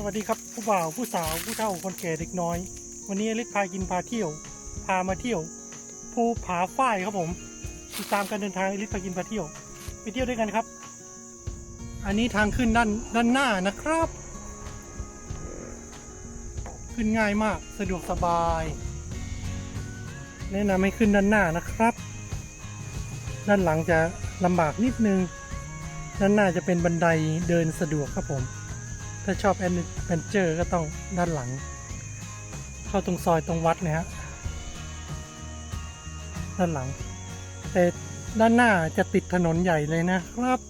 สวัสดีครับผู้บ่าวผู้สาวผู้เฒ่าคนแก่เด็กน้อย วันนี้อลิศพากินพาเที่ยว พามาเที่ยวภูผาฝ้ายครับผมติดตามการเดินทางอลิศพากินพาเที่ยว ไปเที่ยวด้วยกันครับ อันนี้ทางขึ้นด้านด้านหน้านะครับ ขึ้นง่ายมากสะดวกสบาย แนะนำให้ขึ้นด้านหน้านะครับ ด้านหลังจะลำบากนิดนึงด้านหน้าจะเป็นบันไดเดินสะดวกครับผม ถ้าชอบแอนเวนเจอร์ก็ต้องด้านหลัง เข้าตรงซอยตรงวัดเนะฮะด้านหลัง แต่ด้านหน้าจะติดถนนใหญ่เลยนะครับ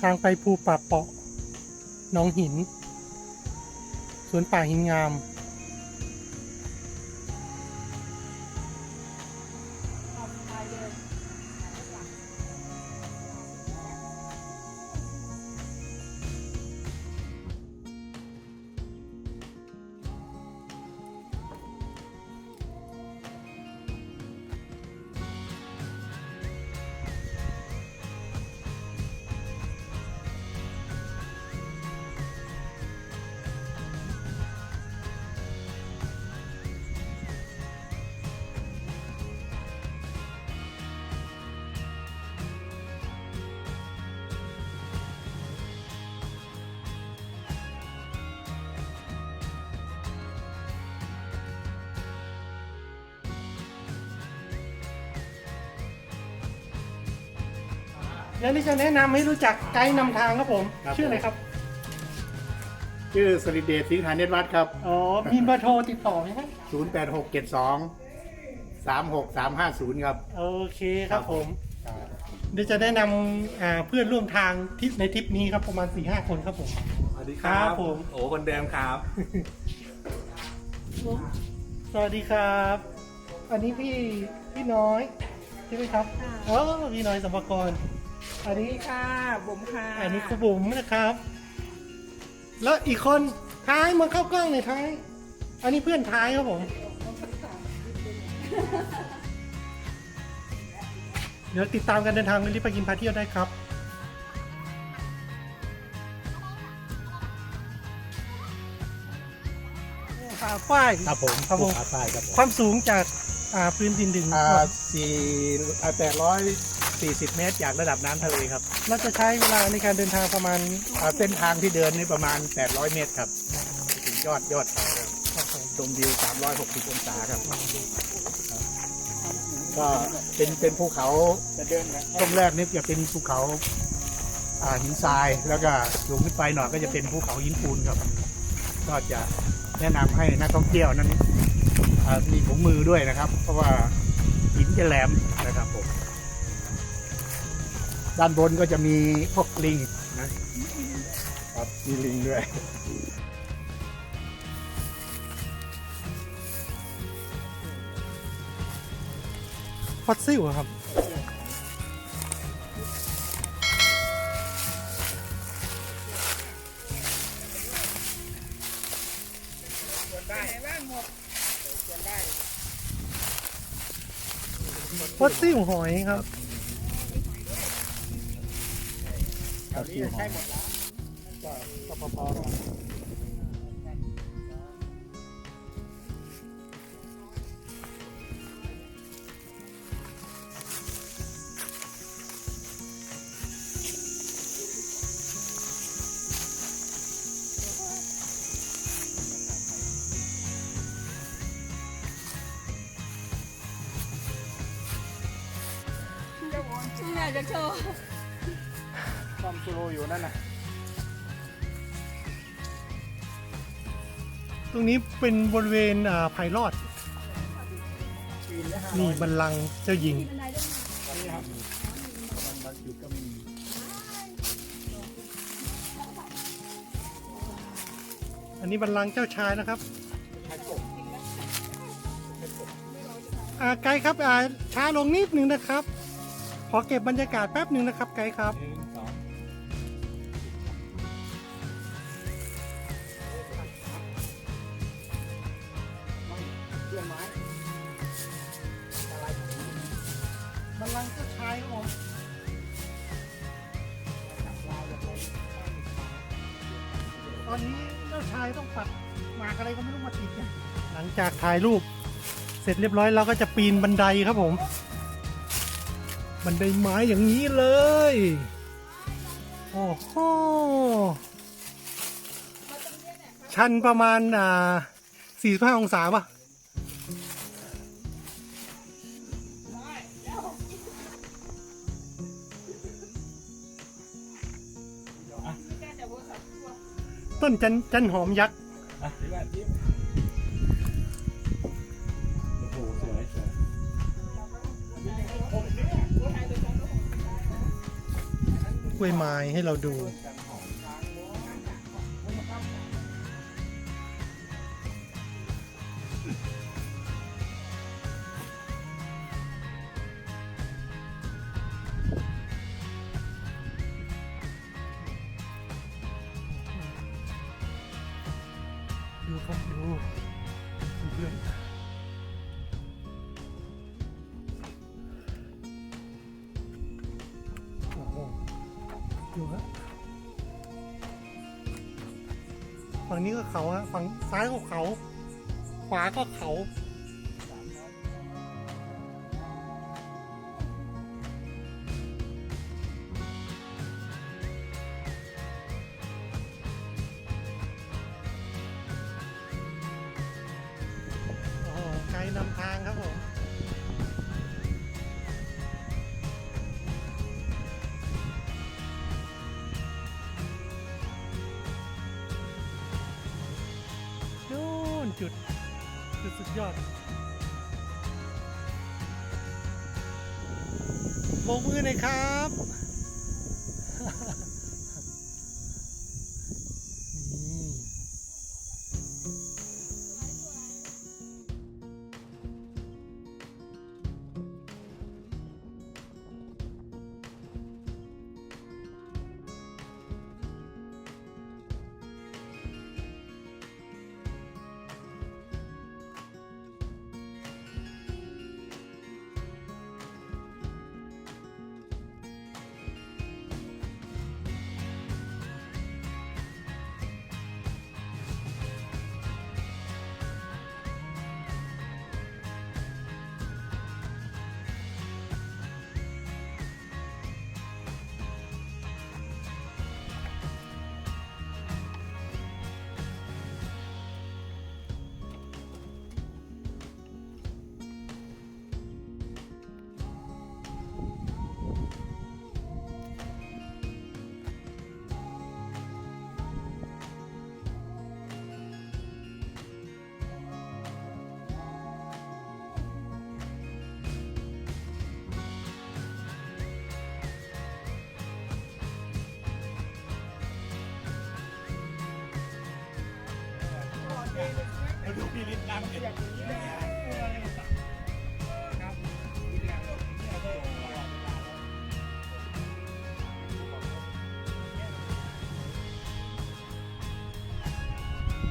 ทางไปภูป่าเปาะน้องหินสวนป่าหินงาม แล้วนี่จะแนะนำให้รู้จักไกด์นำทางครับผม ครับ ชื่ออะไรครับ ชื่อสริเดชสิงหาเนตรวัดครับ อ๋อ มีเบอร์โทรติดต่อไหมครับ 08672 36350 ครับ โอเคครับผม เดี๋ยวจะแนะนำอ่าเพื่อนร่วมทางทริปในทริปนี้ครับประมาณ4ี่ห้าคนครับผม สวัสดีครับผม โอ้คนเดิมครับ สวัสดีครับ อันนี้พี่พี่น้อยใช่ไหมครับ อ๋อ พี่น้อยสัมภากร อันนี้ค่ะบุ๋มค่ะอันนี้ครูบุ๋มนะครับ แล้วอีกคนท้ายมาเข้ากล้องเลยท้าย อันนี้เพื่อนท้ายครับผม เดี๋ยวติดตามกันเดินทางไปรีบไปกินพาเที่ยวได้ครับผาฝ้ายครับผมครับผมภูผาฝ้ายครับผมความสูงจากอ่าพื้นดินถึงอ่าสี่อ่า 840 เมตร จากระดับน้ำทะเลครับ เราจะใช้เวลาในการเดินทางประมาณอ่าเส้นทางที่เดินนี่ประมาณ 800 เมตรครับถึงยอดยอดเขาครับครับผมชมวิว 360 องศาครับก็เป็นเป็นภูเขาช่วงแรกนี่จะเป็นภูเขาอ่าหินทรายแล้วก็สูงขึ้นไปหน่อยก็จะเป็นภูเขาหินปูนครับ ก็จะแนะนำให้นักท่องเที่ยวนั้นอ่ามีถุงมือด้วยนะครับ เพราะว่าหินจะแหลมนะครับผม ด้านบนก็จะมีพวกลิงนะครับมีลิงด้วยฟอสซิลอะครับฟอสซิลหอยครับ ครับที่ใช่หมดแล้วก็ปปแม่จะโชว์ความสโลอยู่นั่นนะตรงนี้เป็นบริเวณอ่าไผ่รอดนี่บัลลังก์เจ้าหญิงอันนี้บัลลังก์เจ้าชายนะครับอ่าไกด์ครับอ่าช้าลงนิดนึงนะครับ ขอเก็บบรรยากาศแป๊บหนึ่งนะครับไกด์ครับ บัลลังก์เจ้าชายครับผมตอนนี้เจ้าชายต้องปัดหมากอะไรก็ไม่รู้มาติดเนี่ยหลังจากถ่ายรูป เสร็จเรียบร้อยเราก็จะปีนบันไดครับผม บันไดไม้อย่างนี้เลย โอ้โหชันประมาณอ่า45 องศาป่ะ ต้นจันจันหอมยักษ์โอ้โหสวยสวยกล้วยไม้ให้เราดูดู ดูฮะฝั่งนี้ก็เขาฮะฝั่งซ้ายก็เขา ขวาก็เขาโอ้ไกด์นำทางครับผม ยอดโบกมือหน่อยครับ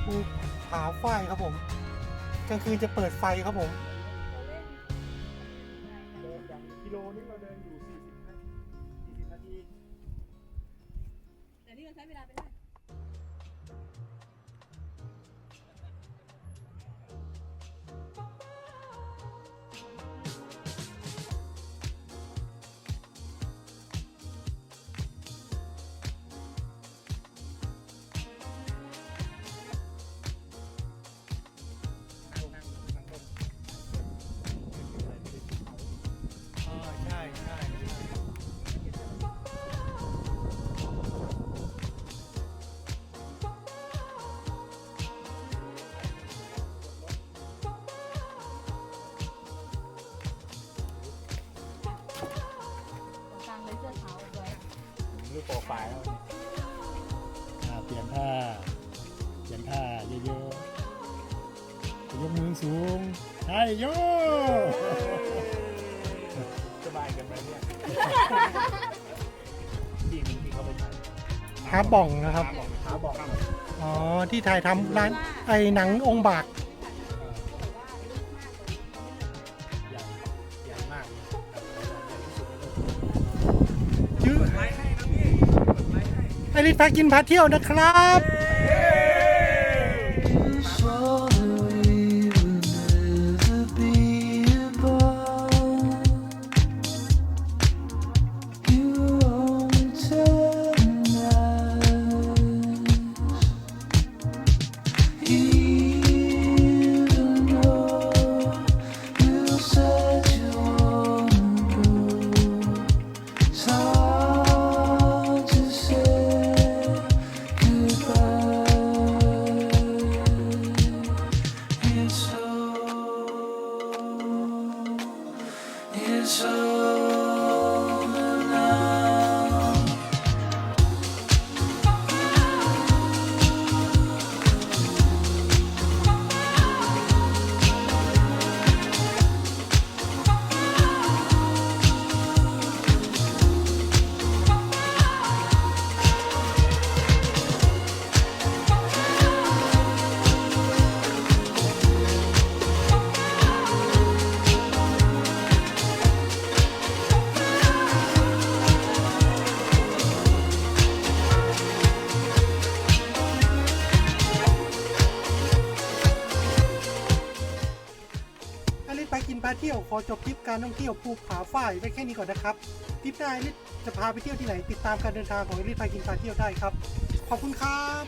ภูผาฝ้ายครับผมกลางคืนจะเปิดไฟครับผมกิโลนึงเราเดินอยู่ 40นาที40นาที แต่นี่เราใช้เวลาไปได้ รูปโปรไฟล์แล้ววันนี้อ่าเปลี่ยนท่า เปลี่ยนท่าเยอะๆยกมือสูงใช่โยสบายกันไหมเนี่ยที่มีที่เขาไปถ่ายท้าบ่องนะครับขาบอก อ๋อ ที่ถ่ายทำร้านไอ้หนังองค์บาก ชื่อไอริสพากินพาเที่ยวนะครับ เที่ยวขอจบทริปการท่องเที่ยวภูผาฝ้ายไว้แค่นี้ก่อนนะครับทริปหน้าไอริสจะพาไปเที่ยวที่ไหนติดตามการเดินทางของไอริสพากินพาเที่ยวได้ครับ ขอบคุณครับ